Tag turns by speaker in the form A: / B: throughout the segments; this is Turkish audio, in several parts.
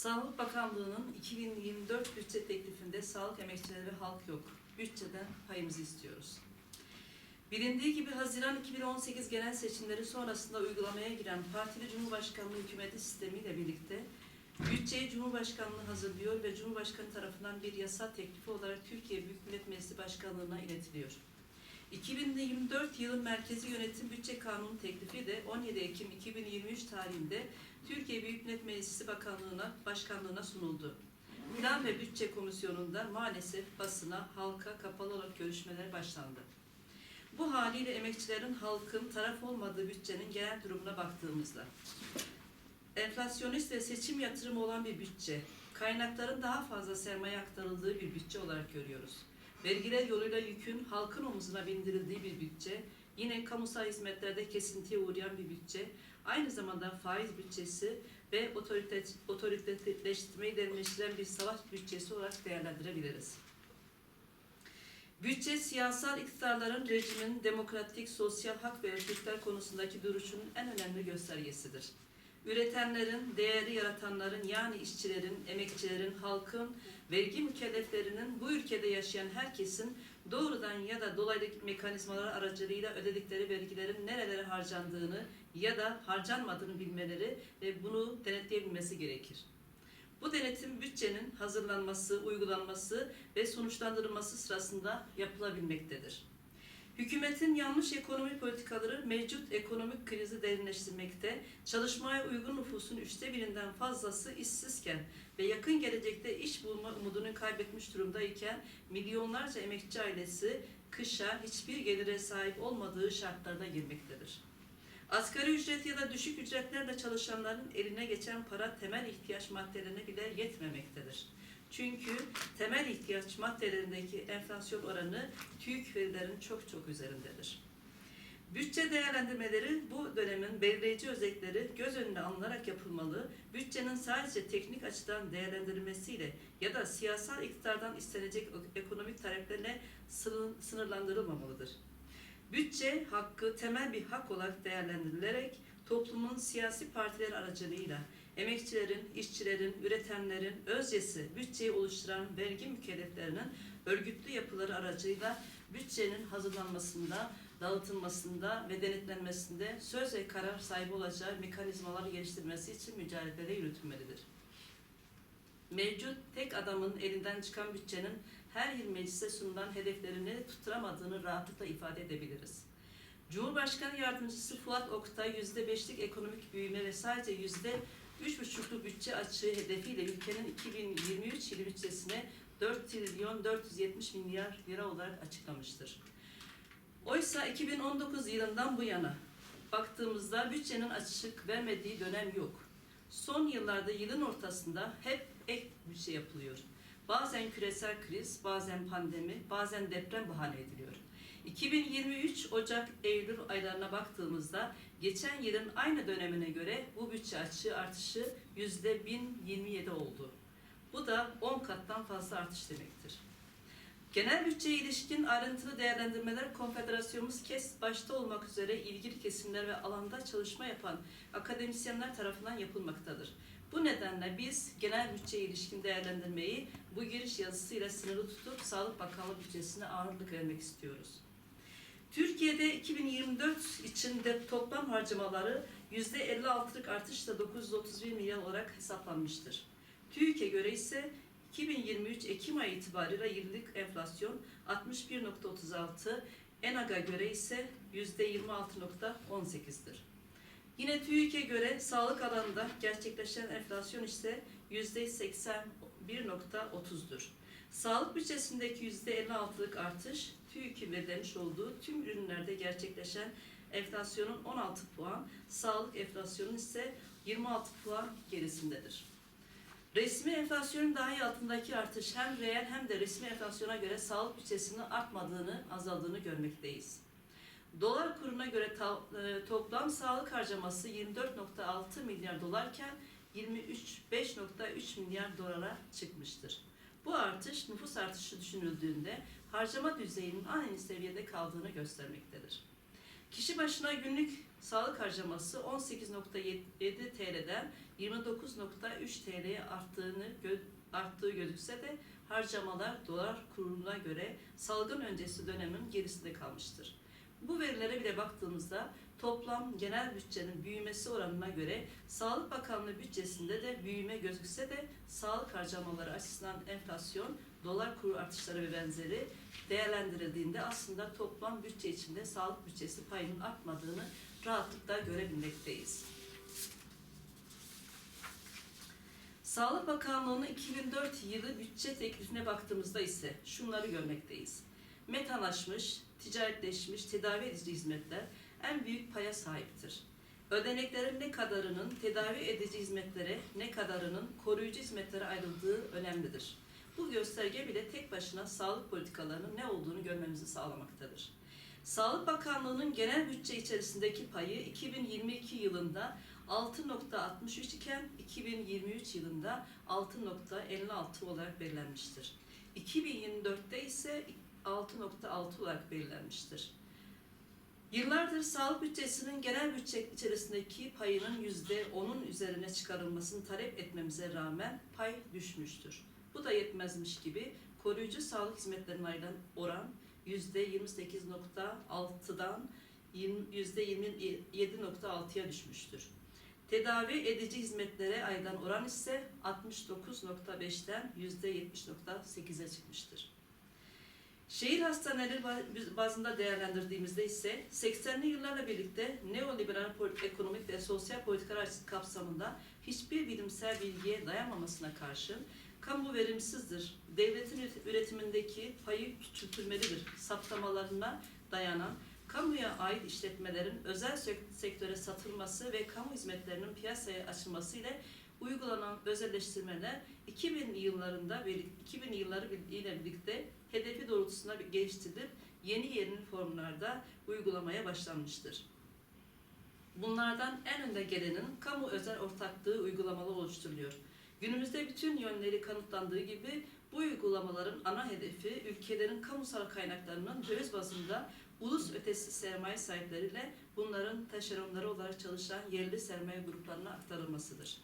A: Sağlık Bakanlığı'nın 2024 bütçe teklifinde sağlık emekçileri halk yok. Bütçeden payımızı istiyoruz. Bilindiği gibi Haziran 2018 genel seçimleri sonrasında uygulamaya giren Partili Cumhurbaşkanlığı hükümeti sistemiyle birlikte bütçeyi Cumhurbaşkanlığı hazırlıyor ve Cumhurbaşkanı tarafından bir yasa teklifi olarak Türkiye Büyük Millet Meclisi Başkanlığı'na iletiliyor. 2024 yılı Merkezi Yönetim Bütçe Kanunu teklifi de 17 Ekim 2023 tarihinde Türkiye Büyük Millet Meclisi Bakanlığı'na, Başkanlığı'na sunuldu. Plan ve Bütçe Komisyonu'nda maalesef basına, halka kapalı olarak görüşmeler başlandı. Bu haliyle emekçilerin halkın taraf olmadığı bütçenin genel durumuna baktığımızda enflasyonist ve seçim yatırımı olan bir bütçe, kaynakların daha fazla sermaye aktarıldığı bir bütçe olarak görüyoruz. Vergiler yoluyla yükün halkın omuzuna bindirildiği bir bütçe, yine kamusal hizmetlerde kesintiye uğrayan bir bütçe, aynı zamanda faiz bütçesi ve otorite, otoriteleştirmeyi derinleştiren bir savaş bütçesi olarak değerlendirebiliriz. Bütçe, siyasal iktidarların rejimin demokratik, sosyal hak ve özgürlükler konusundaki duruşunun en önemli göstergesidir. Üretenlerin, değeri yaratanların yani işçilerin, emekçilerin, halkın, vergi mükelleflerinin bu ülkede yaşayan herkesin doğrudan ya da dolaylı mekanizmalar aracılığıyla ödedikleri vergilerin nerelere harcandığını ya da harcanmadığını bilmeleri ve bunu denetleyebilmesi gerekir. Bu denetim bütçenin hazırlanması, uygulanması ve sonuçlandırılması sırasında yapılabilmektedir. Hükümetin yanlış ekonomi politikaları mevcut ekonomik krizi derinleştirmekte, çalışmaya uygun nüfusun üçte birinden fazlası işsizken ve yakın gelecekte iş bulma umudunu kaybetmiş durumdayken milyonlarca emekçi ailesi kışa hiçbir gelire sahip olmadığı şartlarda girmektedir. Asgari ücret ya da düşük ücretlerle çalışanların eline geçen para temel ihtiyaç maddelerine bile yetmemektedir. Çünkü temel ihtiyaç maddelerindeki enflasyon oranı TÜİK verilerin çok çok üzerindedir. Bütçe değerlendirmeleri bu dönemin belirleyici özellikleri göz önüne alınarak yapılmalı, bütçenin sadece teknik açıdan değerlendirilmesiyle ya da siyasal iktidardan istenecek ekonomik taleplerle sınırlandırılmamalıdır. Bütçe hakkı temel bir hak olarak değerlendirilerek toplumun siyasi partiler aracılığıyla emekçilerin, işçilerin, üretenlerin özyesi bütçeyi oluşturan vergi mükelleflerinin örgütlü yapıları aracıyla bütçenin hazırlanmasında, dağıtılmasında ve denetlenmesinde söz ve karar sahibi olacağı mekanizmaları geliştirmesi için mücadele yürütülmelidir. Mevcut tek adamın elinden çıkan bütçenin her yıl meclise sunulan hedeflerini tutturamadığını rahatlıkla ifade edebiliriz. Cumhurbaşkanı Yardımcısı Fuat Oktay yüzde beşlik ekonomik büyüme ve sadece yüzde üç buçukluk bütçe açığı hedefiyle ülkenin 2023 yılı bütçesine 4 trilyon 470 milyar lira olarak açıklamıştır. Oysa 2019 yılından bu yana baktığımızda bütçenin açık vermediği dönem yok. Son yıllarda yılın ortasında hep ek bütçe yapılıyor. Bazen küresel kriz, bazen pandemi, bazen deprem bahane ediliyor. 2023 Ocak-Eylül aylarına baktığımızda geçen yılın aynı dönemine göre bu bütçe açığı artışı yüzde 1027 oldu. Bu da 10 kattan fazla artış demektir. Genel bütçeye ilişkin ayrıntılı değerlendirmeler Konfederasyonumuz KES başta olmak üzere ilgili kesimler ve alanda çalışma yapan akademisyenler tarafından yapılmaktadır. Bu nedenle biz genel bütçeye ilişkin değerlendirmeyi bu giriş yazısıyla sınırlı tutup Sağlık Bakanlığı bütçesine ağırlık vermek istiyoruz. Türkiye'de 2024 için de toplam harcamaları %56'lık artışla 931 milyar olarak hesaplanmıştır. TÜİK'e göre ise 2023 Ekim ayı itibariyle yıllık enflasyon 61.36, ENAG'a göre ise %26.18'dir. Yine TÜİK'e göre sağlık alanında gerçekleşen enflasyon ise %81.30'dur. Sağlık bütçesindeki %56'lık artış TÜİK'in belirlemiş olduğu tüm ürünlerde gerçekleşen enflasyonun 16 puan, sağlık enflasyonun ise 26 puan gerisindedir. Resmi enflasyonun dahi altındaki artış hem reel hem de resmi enflasyona göre sağlık bütçesinin artmadığını, azaldığını görmekteyiz. Dolar kuruna göre e, toplam sağlık harcaması 24.6 milyar dolarken 25.3 milyar dolara çıkmıştır. Bu artış nüfus artışı düşünüldüğünde harcama düzeyinin aynı seviyede kaldığını göstermektedir. Kişi başına günlük sağlık harcaması 18.7 TL'den 29.3 TL'ye arttığını gö- arttığı gözükse de harcamalar dolar kuruna göre salgın öncesi dönemin gerisinde kalmıştır. Bu verilere bile baktığımızda toplam genel bütçenin büyümesi oranına göre Sağlık Bakanlığı bütçesinde de büyüme gözükse de sağlık harcamaları açısından enflasyon, dolar kuru artışları ve benzeri değerlendirildiğinde aslında toplam bütçe içinde sağlık bütçesi payının artmadığını rahatlıkla görebilmekteyiz. Sağlık Bakanlığı'nın 2004 yılı bütçe teklifine baktığımızda ise şunları görmekteyiz. Metanlaşmış, ticaretleşmiş tedavi edici hizmetler en büyük paya sahiptir. Ödeneklerin ne kadarının tedavi edici hizmetlere, ne kadarının koruyucu hizmetlere ayrıldığı önemlidir. Bu gösterge bile tek başına sağlık politikalarının ne olduğunu görmemizi sağlamaktadır. Sağlık Bakanlığı'nın genel bütçe içerisindeki payı 2022 yılında 6.63 iken 2023 yılında 6.56 olarak belirlenmiştir. 2024'te ise 6.6 olarak belirlenmiştir. Yıllardır sağlık bütçesinin genel bütçe içerisindeki payının %10'un üzerine çıkarılmasını talep etmemize rağmen pay düşmüştür. Bu da yetmezmiş gibi koruyucu sağlık hizmetlerine ayrılan oran %28.6'dan %27.6'ya düşmüştür. Tedavi edici hizmetlere ayrılan oran ise 69.5'ten %70.8'e çıkmıştır. Şehir hastaneleri ba- bazında değerlendirdiğimizde ise 80'li yıllarla birlikte neoliberal ekonomik ve sosyal politikalar kapsamında hiçbir bilimsel bilgiye dayanmamasına karşın kamu verimsizdir, devletin üret- üretimindeki payı küçültülmelidir. Saptamalarına dayanan kamuya ait işletmelerin özel sek- sektöre satılması ve kamu hizmetlerinin piyasaya açılması ile uygulanan özelleştirmeler 2000 yıllarında ve 2000 yılları ile birlikte hedefi doğrultusunda bir geliştirilip yeni yeni formlarda uygulamaya başlanmıştır. Bunlardan en önde gelenin kamu özel ortaklığı uygulamalı oluşturuluyor. Günümüzde bütün yönleri kanıtlandığı gibi bu uygulamaların ana hedefi ülkelerin kamusal kaynaklarının döviz bazında ulus ötesi sermaye sahipleriyle bunların taşeronları olarak çalışan yerli sermaye gruplarına aktarılmasıdır.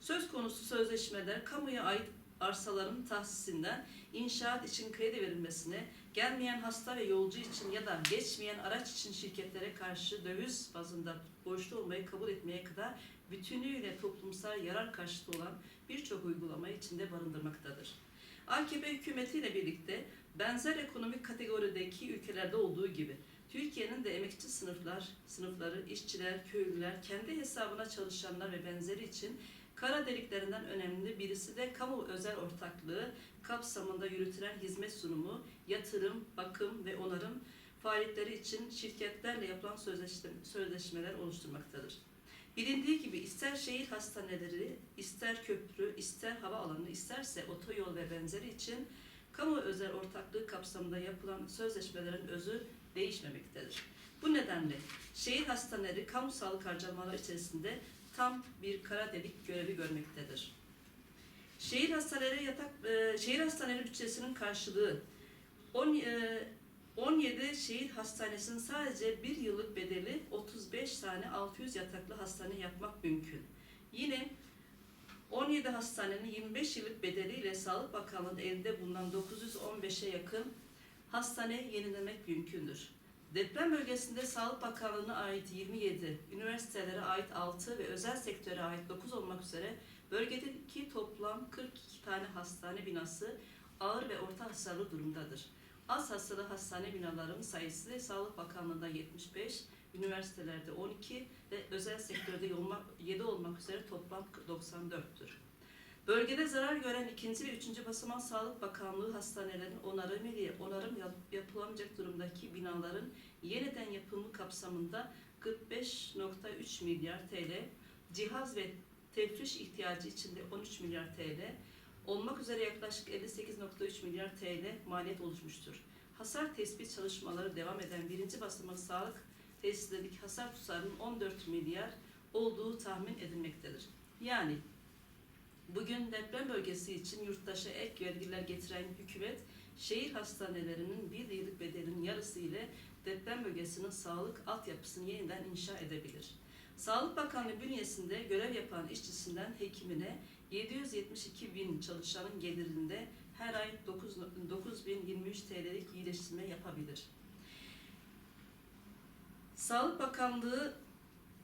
A: Söz konusu sözleşmeler kamuya ait arsaların tahsisinden inşaat için kredi verilmesine, gelmeyen hasta ve yolcu için ya da geçmeyen araç için şirketlere karşı döviz bazında borçlu olmayı kabul etmeye kadar bütünüyle toplumsal yarar karşıtı olan birçok uygulamayı içinde barındırmaktadır. AKP hükümetiyle birlikte benzer ekonomik kategorideki ülkelerde olduğu gibi Türkiye'nin de emekçi sınıflar, sınıfları, işçiler, köylüler, kendi hesabına çalışanlar ve benzeri için kara deliklerinden önemli birisi de kamu özel ortaklığı kapsamında yürütülen hizmet sunumu, yatırım, bakım ve onarım faaliyetleri için şirketlerle yapılan sözleşme, sözleşmeler oluşturmaktadır. Bilindiği gibi ister şehir hastaneleri, ister köprü, ister hava alanı, isterse otoyol ve benzeri için kamu özel ortaklığı kapsamında yapılan sözleşmelerin özü değişmemektedir. Bu nedenle şehir hastaneleri kamu sağlık harcamaları içerisinde tam bir kara delik görevi görmektedir. Şehir hastaneleri yatak e, şehir hastaneleri bütçesinin karşılığı 10, e, 17 şehir hastanesinin sadece bir yıllık bedeli 35 tane 600 yataklı hastane yapmak mümkün. Yine 17 hastanenin 25 yıllık bedeliyle Sağlık Bakanlığı'nın elinde bulunan 915'e yakın hastane yenilemek mümkündür. Deprem bölgesinde Sağlık Bakanlığı'na ait 27, üniversitelere ait 6 ve özel sektöre ait 9 olmak üzere bölgedeki toplam 42 tane hastane binası ağır ve orta hasarlı durumdadır. Az hasarlı hastane binalarının sayısı Sağlık Bakanlığı'nda 75, üniversitelerde 12 ve özel sektörde 7 olmak üzere toplam 94'tür. Bölgede zarar gören ikinci ve üçüncü basamak Sağlık Bakanlığı hastanelerin onarım ile onarım yap- yapılamayacak durumdaki binaların yeniden yapımı kapsamında 45.3 milyar TL, cihaz ve tefriş ihtiyacı içinde 13 milyar TL, olmak üzere yaklaşık 58.3 milyar TL maliyet oluşmuştur. Hasar tespit çalışmaları devam eden birinci basamak sağlık tesislerindeki hasar tutarının 14 milyar olduğu tahmin edilmektedir. Yani bugün deprem bölgesi için yurttaşa ek vergiler getiren hükümet şehir hastanelerinin bir yıllık bedelinin yarısı ile deprem bölgesinin sağlık altyapısını yeniden inşa edebilir. Sağlık Bakanlığı bünyesinde görev yapan işçisinden hekimine 772 bin çalışanın gelirinde her ay 9 9023 TL'lik iyileştirme yapabilir. Sağlık Bakanlığı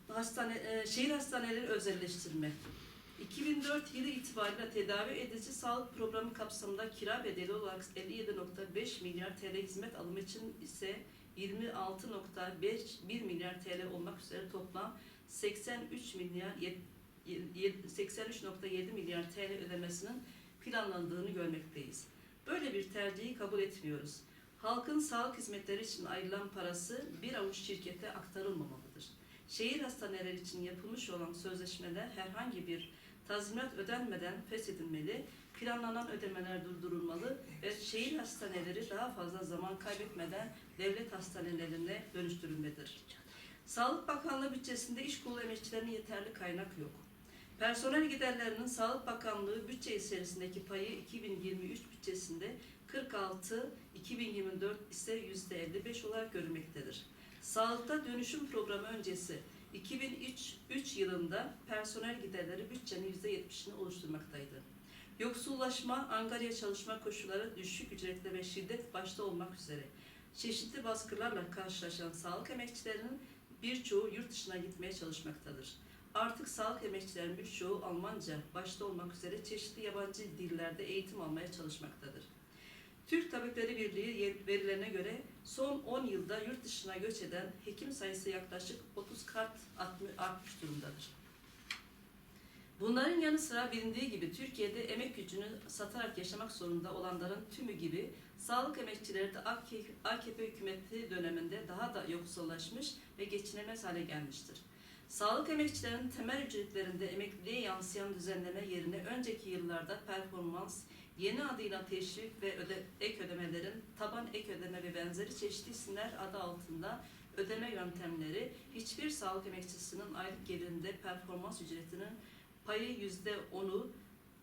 A: hastane, e, şehir hastaneleri özelleştirme. 2004 yılı itibariyle tedavi edici sağlık programı kapsamında kira bedeli olarak 57.5 milyar TL hizmet alımı için ise 26.1 milyar TL olmak üzere toplam 83 milyar yet- yet- 83.7 milyar TL ödemesinin planlandığını görmekteyiz. Böyle bir tercihi kabul etmiyoruz. Halkın sağlık hizmetleri için ayrılan parası bir avuç şirkete aktarılmamalıdır. Şehir hastaneleri için yapılmış olan sözleşmeler herhangi bir tazminat ödenmeden feshedilmeli, planlanan ödemeler durdurulmalı ve şehir hastaneleri daha fazla zaman kaybetmeden devlet hastanelerine dönüştürülmelidir. Sağlık Bakanlığı bütçesinde iş kolu emekçilerine yeterli kaynak yok. Personel giderlerinin Sağlık Bakanlığı bütçe içerisindeki payı 2023 bütçesinde 46, 2024 ise %55 olarak görülmektedir. Sağlıkta dönüşüm programı öncesi 2003 3 yılında personel giderleri bütçenin %70'ini oluşturmaktaydı. Yoksullaşma, angarya çalışma koşulları, düşük ücretle ve şiddet başta olmak üzere çeşitli baskılarla karşılaşan sağlık emekçilerinin birçoğu yurt dışına gitmeye çalışmaktadır. Artık sağlık emekçilerinin birçoğu Almanca başta olmak üzere çeşitli yabancı dillerde eğitim almaya çalışmaktadır. Türk Tabipleri Birliği verilerine göre son 10 yılda yurt dışına göç eden hekim sayısı yaklaşık 30 kat artmış durumdadır. Bunların yanı sıra bilindiği gibi Türkiye'de emek gücünü satarak yaşamak zorunda olanların tümü gibi sağlık emekçileri de AKP hükümeti döneminde daha da yoksullaşmış ve geçinemez hale gelmiştir. Sağlık emekçilerinin temel ücretlerinde emekliliğe yansıyan düzenleme yerine önceki yıllarda performans, yeni adıyla teşvik ve öde, ek ödemelerin taban ek ödeme ve benzeri çeşitli isimler adı altında ödeme yöntemleri hiçbir sağlık emekçisinin aylık gelirinde performans ücretinin payı yüzde onu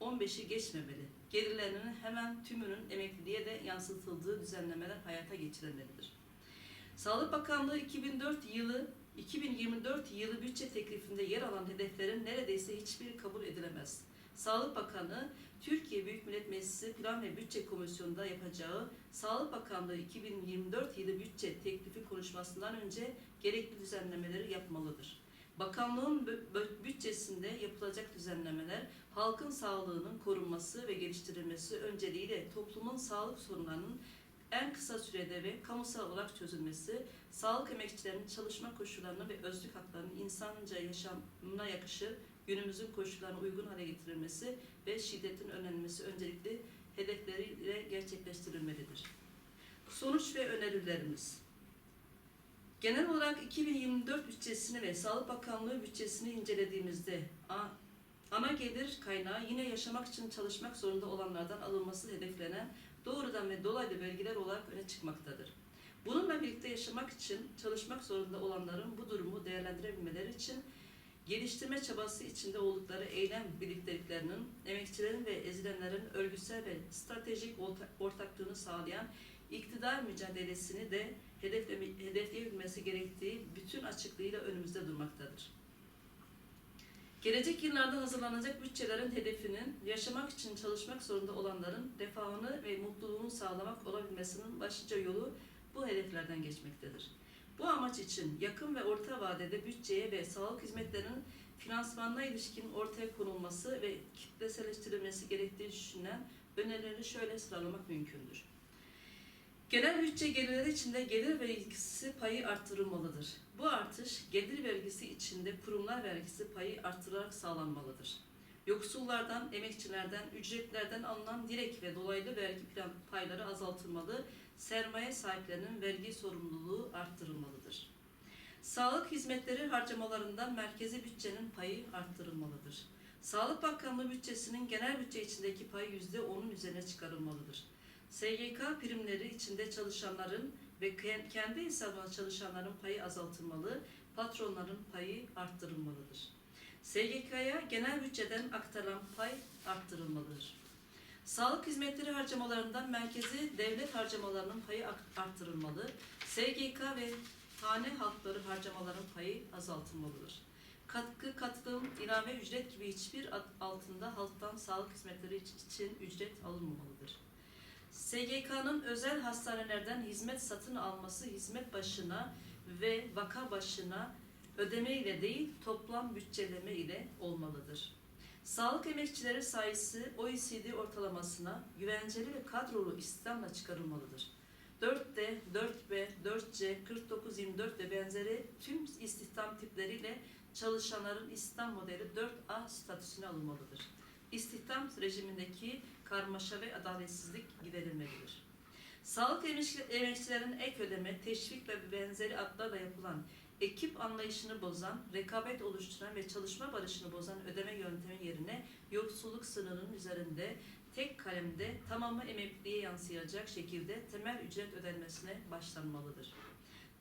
A: 15'i geçmemeli. Gelirlerinin hemen tümünün emekliliğe de yansıtıldığı düzenlemeler hayata geçirilmelidir. Sağlık Bakanlığı 2004 yılı 2024 yılı bütçe teklifinde yer alan hedeflerin neredeyse hiçbiri kabul edilemez. Sağlık Bakanı, Türkiye Büyük Millet Meclisi Plan ve Bütçe Komisyonu'nda yapacağı Sağlık Bakanlığı 2024 yılı bütçe teklifi konuşmasından önce gerekli düzenlemeleri yapmalıdır. Bakanlığın bütçesinde yapılacak düzenlemeler halkın sağlığının korunması ve geliştirilmesi önceliğiyle toplumun sağlık sorunlarının en kısa sürede ve kamusal olarak çözülmesi, sağlık emekçilerinin çalışma koşullarını ve özlük haklarının insanca yaşamına yakışır günümüzün koşullarına uygun hale getirilmesi ve şiddetin önlenmesi öncelikli hedefleriyle gerçekleştirilmelidir. Sonuç ve önerilerimiz Genel olarak 2024 bütçesini ve Sağlık Bakanlığı bütçesini incelediğimizde ana gelir kaynağı yine yaşamak için çalışmak zorunda olanlardan alınması hedeflenen doğrudan ve dolaylı vergiler olarak öne çıkmaktadır. Bununla birlikte yaşamak için çalışmak zorunda olanların bu durumu değerlendirebilmeleri için geliştirme çabası içinde oldukları eylem birlikteliklerinin, emekçilerin ve ezilenlerin örgütsel ve stratejik ortaklığını sağlayan iktidar mücadelesini de hedefleyebilmesi gerektiği bütün açıklığıyla önümüzde durmaktadır. Gelecek yıllarda hazırlanacak bütçelerin hedefinin yaşamak için çalışmak zorunda olanların refahını ve mutluluğunu sağlamak olabilmesinin başlıca yolu bu hedeflerden geçmektedir. Bu amaç için yakın ve orta vadede bütçeye ve sağlık hizmetlerinin finansmanına ilişkin ortaya konulması ve kitleselleştirilmesi gerektiği düşünülen önerileri şöyle sıralamak mümkündür. Genel bütçe gelirleri içinde gelir vergisi payı arttırılmalıdır. Bu artış gelir vergisi içinde kurumlar vergisi payı arttırarak sağlanmalıdır. Yoksullardan, emekçilerden, ücretlerden alınan direkt ve dolaylı vergi payları azaltılmalı, sermaye sahiplerinin vergi sorumluluğu arttırılmalıdır. Sağlık hizmetleri harcamalarından merkezi bütçenin payı arttırılmalıdır. Sağlık Bakanlığı bütçesinin genel bütçe içindeki payı yüzde onun üzerine çıkarılmalıdır. SGK primleri içinde çalışanların ve kendi hesabına çalışanların payı azaltılmalı, patronların payı arttırılmalıdır. SGK'ya genel bütçeden aktarılan pay arttırılmalıdır. Sağlık hizmetleri harcamalarından merkezi devlet harcamalarının payı art- arttırılmalı. SGK ve hane halkları harcamaların payı azaltılmalıdır. Katkı, katılım, ilave ücret gibi hiçbir altında halktan sağlık hizmetleri için ücret alınmamalıdır. SGK'nın özel hastanelerden hizmet satın alması hizmet başına ve vaka başına ödeme ile değil toplam bütçeleme ile olmalıdır. Sağlık emekçileri sayısı OECD ortalamasına güvenceli ve kadrolu istihdamla çıkarılmalıdır. 4D, 4B, 4C, 49-24 ve benzeri tüm istihdam tipleriyle çalışanların istihdam modeli 4A statüsüne alınmalıdır. İstihdam rejimindeki karmaşa ve adaletsizlik giderilmelidir. Sağlık emekçi- emekçilerinin ek ödeme, teşvik ve benzeri adlarla yapılan ekip anlayışını bozan, rekabet oluşturan ve çalışma barışını bozan ödeme yöntemi yerine yoksulluk sınırının üzerinde tek kalemde tamamı emekliliğe yansıyacak şekilde temel ücret ödenmesine başlanmalıdır.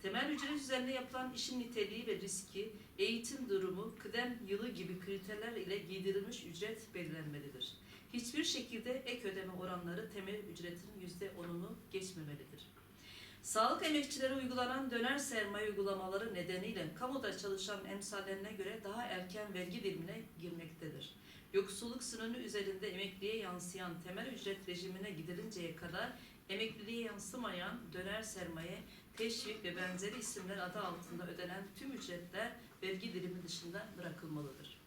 A: Temel ücret üzerinde yapılan işin niteliği ve riski, eğitim durumu, kıdem yılı gibi kriterler ile giydirilmiş ücret belirlenmelidir. Hiçbir şekilde ek ödeme oranları temel ücretin yüzde onunu geçmemelidir. Sağlık emekçileri uygulanan döner sermaye uygulamaları nedeniyle kamuda çalışan emsallerine göre daha erken vergi dilimine girmektedir. Yoksulluk sınırı üzerinde emekliye yansıyan temel ücret rejimine gidilinceye kadar emekliliğe yansımayan döner sermaye, teşvik ve benzeri isimler adı altında ödenen tüm ücretler vergi dilimi dışında bırakılmalıdır.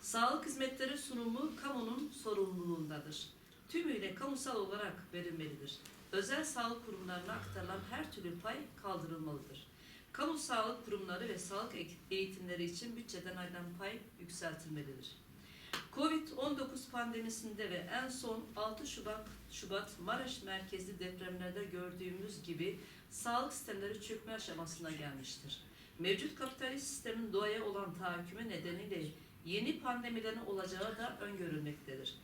A: Sağlık hizmetleri sunumu kamunun sorumluluğundadır. Tümüyle kamusal olarak verilmelidir. Özel sağlık kurumlarına aktarılan her türlü pay kaldırılmalıdır. Kamu sağlık kurumları ve sağlık eğitimleri için bütçeden ayrılan pay yükseltilmelidir. Covid-19 pandemisinde ve en son 6 Şubat, Şubat Maraş merkezli depremlerde gördüğümüz gibi sağlık sistemleri çökme aşamasına gelmiştir. Mevcut kapitalist sistemin doğaya olan tahakkümü nedeniyle yeni pandemilerin olacağı da öngörülmektedir.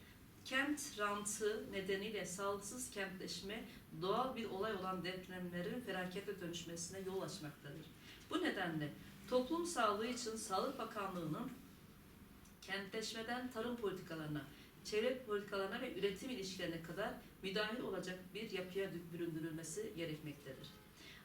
A: Kent rantı nedeniyle sağlıksız kentleşme doğal bir olay olan depremlerin felakete dönüşmesine yol açmaktadır. Bu nedenle toplum sağlığı için Sağlık Bakanlığı'nın kentleşmeden tarım politikalarına, çevre politikalarına ve üretim ilişkilerine kadar müdahil olacak bir yapıya büründürülmesi gerekmektedir.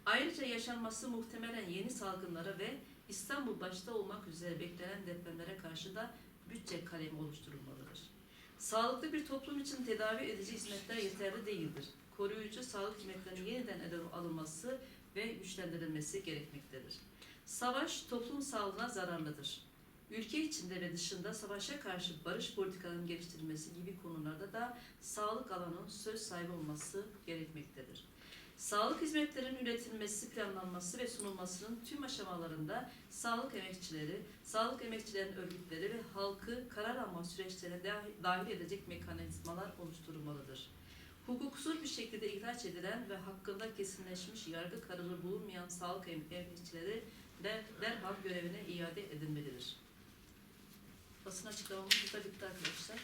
A: Ayrıca yaşanması muhtemelen yeni salgınlara ve İstanbul başta olmak üzere beklenen depremlere karşı da bütçe kalemi oluşturulmalıdır. Sağlıklı bir toplum için tedavi edici hizmetler yeterli değildir. Koruyucu sağlık hizmetlerinin yeniden ele alınması ve güçlendirilmesi gerekmektedir. Savaş toplum sağlığına zararlıdır. Ülke içinde ve dışında savaşa karşı barış politikalarının geliştirilmesi gibi konularda da sağlık alanının söz sahibi olması gerekmektedir. Sağlık hizmetlerinin üretilmesi, planlanması ve sunulmasının tüm aşamalarında sağlık emekçileri, sağlık emekçilerinin örgütleri ve halkı karar alma süreçlerine dahi- dahil edecek mekanizmalar oluşturulmalıdır. Hukuksuz bir şekilde ihraç edilen ve hakkında kesinleşmiş yargı kararı bulunmayan sağlık em- emekçileri der, derhal görevine iade edilmelidir. Basın açıklamamız burada bitti arkadaşlar.